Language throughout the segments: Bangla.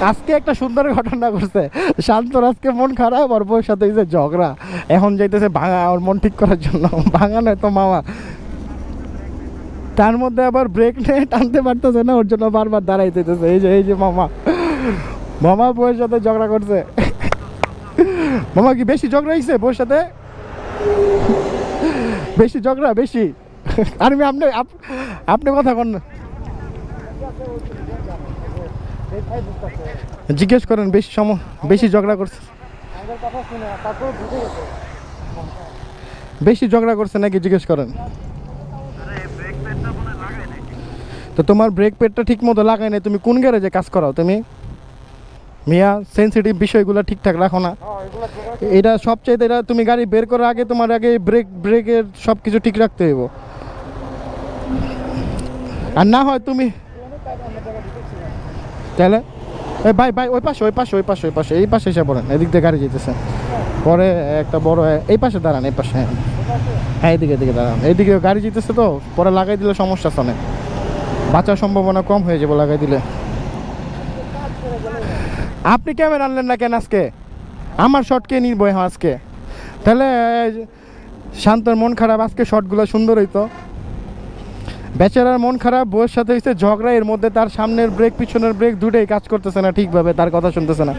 আজকে একটা সুন্দর ঘটনা করছে শান্তর আজকে মন খারাপ আর বউর সাথে হয়েছে ঝগড়া। এখন যাইতেছে ভাঙা, ওর মন ঠিক করার জন্য। ভাঙা নয় তো মামা। তার মধ্যে আবার ব্রেক নিয়ে টানতে পারতেছে না, ওর জন্য বারবার দাঁড়াই যেতেছে। এই যে এই যে মামা। মামা বউয়ের সাথে ঝগড়া করছে। মামা কি বেশি ঝগড়া হয়েছে বউর সাথে? বেশি ঝগড়া, বেশি? আর আমি আপনি, আপ- আপনি কথা কন না। জিজ্ঞেস করেন, বেশি সম বেশি ঝগড়া করছে। বেশি ঝগড়া করছে নাকি জিজ্ঞেস করেন? তো তোমার ব্রেক প্যাডটা ঠিক মতো লাগাই নাই, তুমি কোন গ্যারেজে কাজ করাও? তুমি মিয়া সেন্সিটিভ বিষয়গুলো ঠিকঠাক রাখো না। এটা সবচাইতে এটা তুমি গাড়ি বের করার আগে তোমার আগে ব্রেক ব্রেকের সব কিছু ঠিক রাখতে হইব। আর না হয় তুমি তাহলে? এই ভাই ভাই, ওই পাশে ওই পাশে ওই পাশে ওই পাশে, এই পাশে এসে পড়েন, এদিক দিয়ে গাড়ি যেতেছে পরে একটা বড় এই পাশে দাঁড়ান, এই পাশে। হ্যাঁ হ্যাঁ এদিকে এদিকে দাঁড়ান। এইদিকে গাড়ি যেতেছে তো, পরে লাগাই দিলে সমস্যা আছে অনেক। বাঁচার সম্ভাবনা কম হয়ে যাবে লাগাই দিলে। আপনি ক্যামেরা আনলেন না কেন আজকে? আমার শট কে নিব এখন আজকে? তাহলে শান্তর মন খারাপ, আজকে শটগুলো সুন্দর হইতো বেচারার মন খারাপ, বউয়ের সাথে হয়েছে ঝগড়া, এর মধ্যে তার সামনের ব্রেক পিছনের ব্রেক দুটোই কাজ করতেছে না ঠিকভাবে, তার কথা শুনতেছে না।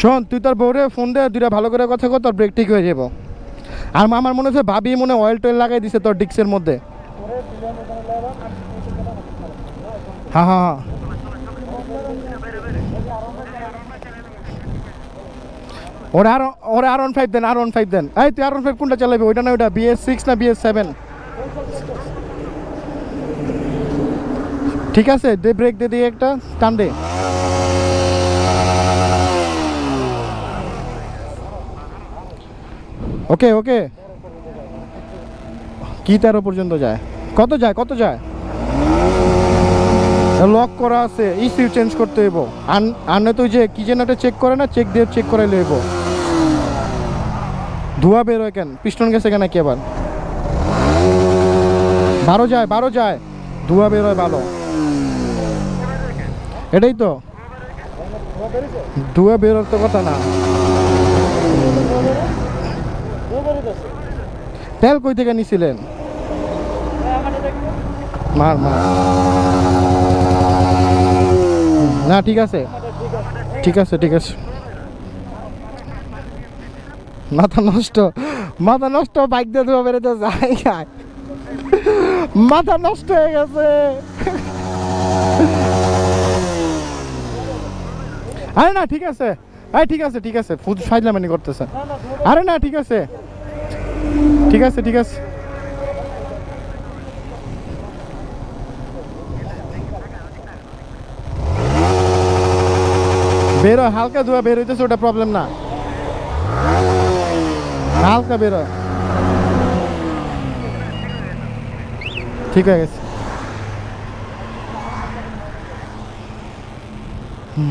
শোন, তুই তোর বউরে ফোন দে, দুইটা ভালো করে কথা কর, তোর ব্রেক ঠিক হয়ে যাব। আর আমার মনে হচ্ছে ভাবি মনে অয়েল টয়েল লাগাই দিছে তোর ডিক্সের মধ্যে। হ্যাঁ হ্যাঁ হ্যাঁ ওরা আর ওরা আর ওয়ান ফাইভ দেন, আর ওয়ান ফাইভ দেন। এই, তুই আর ওয়ান ফাইভ কোনটা চালাবি? ওইটা না, ওইটা বিএস সিক্স না বিএস সেভেন ঠিক আছে, দে ব্রেক দে দিয়ে একটা টান দে। ওকে ওকে কি তেরো পর্যন্ত যায়? কত যায় কত যায়? লক করা আছে ইসিউ চেঞ্জ করতে হইব। আন, আনে তো যে, কি যেন একটা চেক করে না চেক দিয়ে চেক করে লইব। ধোয়া বের হয় কেন? পিস্টন গেছে কেন কি আবার? বারো যায় বারো যায়। ধোয়া বের হয় ভালো। এটাই তো। ধোয়া বের তো কথা না। তেল কই থেকে নিছিলেন? মার মার। না, ঠিক আছে। ঠিক আছে ঠিক আছে। মাথা নষ্ট মাথা নষ্ট, বাইক দিয়ে দেবো বেরোতে যাই খায় মাথা নষ্ট হয়ে গেছে। আরে না, ঠিক আছে। আরে ঠিক আছে ঠিক আছে। ফুদ ফাইজলামানি করতেছে। আরে না, ঠিক আছে। ঠিক আছে ঠিক আছে। বেরো, হালকা ধোয়া বের হইতেছে, ওটা প্রবলেম না। হালকা বেরো। ঠিক হয়ে গেছে। চল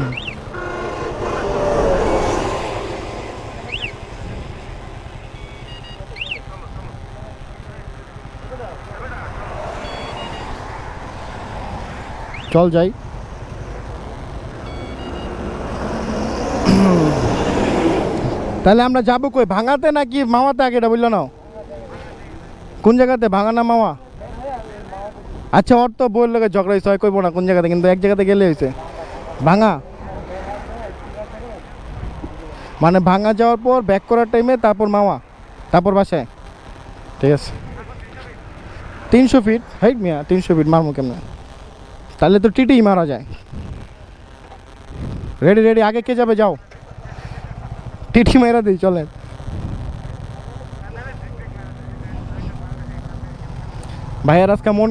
যাই। তাহলে আমরা যাব কই? ভাঙাতে নাকি মামাতে আগে এটা বলল না কোন জায়গাতে? ভাঙা না মামা? আচ্ছা ওর তো লোকের ঝগড়া হয়েছে হয় কইবো না কোন জায়গাতে? কিন্তু এক জায়গাতে গেলে হয়েছে ভাঙা। মানে ভাঙা যাওয়ার পর ব্যাক করার টাইমে তারপর মামা তারপর বাসায়। ঠিক আছে। তিনশো ফিট হাইট মিয়া, তিনশো ফিট মারমু কেমন? তাহলে তো টিটি মারা যায়। রেডি রেডি আগে কে যাবে? যাও। টিটি মেরা দিই চলে ভাইয়ের আজকে মন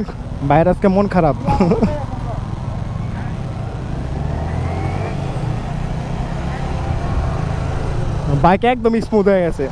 ভাইয়ের আজকে মন খারাপ। বাইক একদম স্মুথ হয়ে গেছে।